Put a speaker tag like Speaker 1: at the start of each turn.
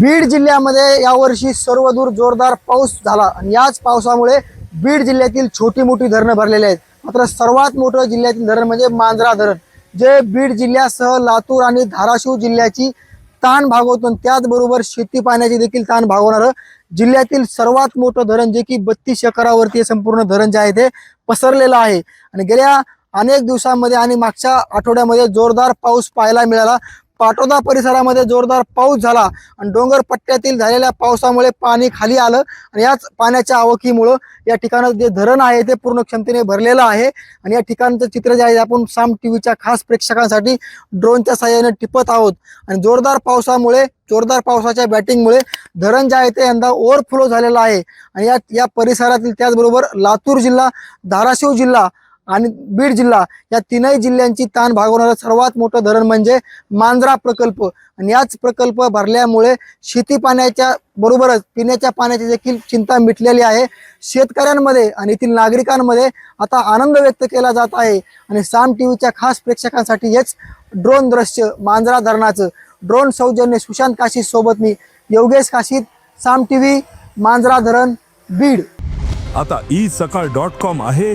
Speaker 1: बीड जिल्ह्यामध्ये यावर्षी सर्वदूर जोरदार पाऊस झाला. आणि याच पावसामुळे बीड जिल्ह्यातील छोटी मोठी धरणं भरलेली आहेत. मात्र सर्वात मोठं जिल्ह्यातील धरण म्हणजे मांजरा धरण जे बीड जिल्ह्यासह लातूर आणि धाराशिव जिल्ह्याची ताण भागवतो. आणि त्याचबरोबर शेती पाण्याची देखील ताण भागवणारं जिल्ह्यातील सर्वात मोठं धरण जे की बत्तीस एकरावरती संपूर्ण धरण जे आहे ते पसरलेलं आहे. आणि गेल्या अनेक दिवसांमध्ये आणि मागच्या आठवड्यामध्ये जोरदार पाऊस पाहायला मिळाला. पाटोदा परिसरामध्ये जोरदार पाऊस झाला आणि डोंगर पट्ट्यातील झालेल्या पावसामुळे पाणी खाली आलं आणि याच पाण्याच्या आवकीमुळं या ठिकाणं जे धरण आहे ते पूर्ण क्षमतेने भरलेलं आहे. आणि या ठिकाणचं चित्र जे आहे आपण साम टीव्हीच्या खास प्रेक्षकांसाठी ड्रोनच्या सहाय्याने टिपत आहोत. आणि जोरदार पावसामुळे जोरदार पावसाच्या बॅटिंगमुळे धरण जे आहे ते यंदा ओव्हरफ्लो झालेलं आहे. आणि या या परिसरातील त्याचबरोबर लातूर जिल्हा धाराशिव जिल्हा आणि बीड जिल्हा या तीनही जिल्ह्यांची ताण भागवणारं सर्वात मोठं धरण म्हणजे मांजरा प्रकल्प. आणि याच प्रकल्प भरल्यामुळे शेती पाण्याच्या बरोबरच पिण्याच्या पाण्याची देखील चिंता मिटलेली आहे. शेतकऱ्यांमध्ये आणि येथील नागरिकांमध्ये आता आनंद व्यक्त केला जात आहे. आणि साम टीव्हीच्या खास प्रेक्षकांसाठी हेच ड्रोन दृश्य मांजरा धरणाचं. ड्रोन सौजन्य सुशांत काशी सोबत मी योगेश काशीत साम टीव्ही मांजरा धरण बीड.
Speaker 2: आता ई सकाळ डॉट कॉम आहे.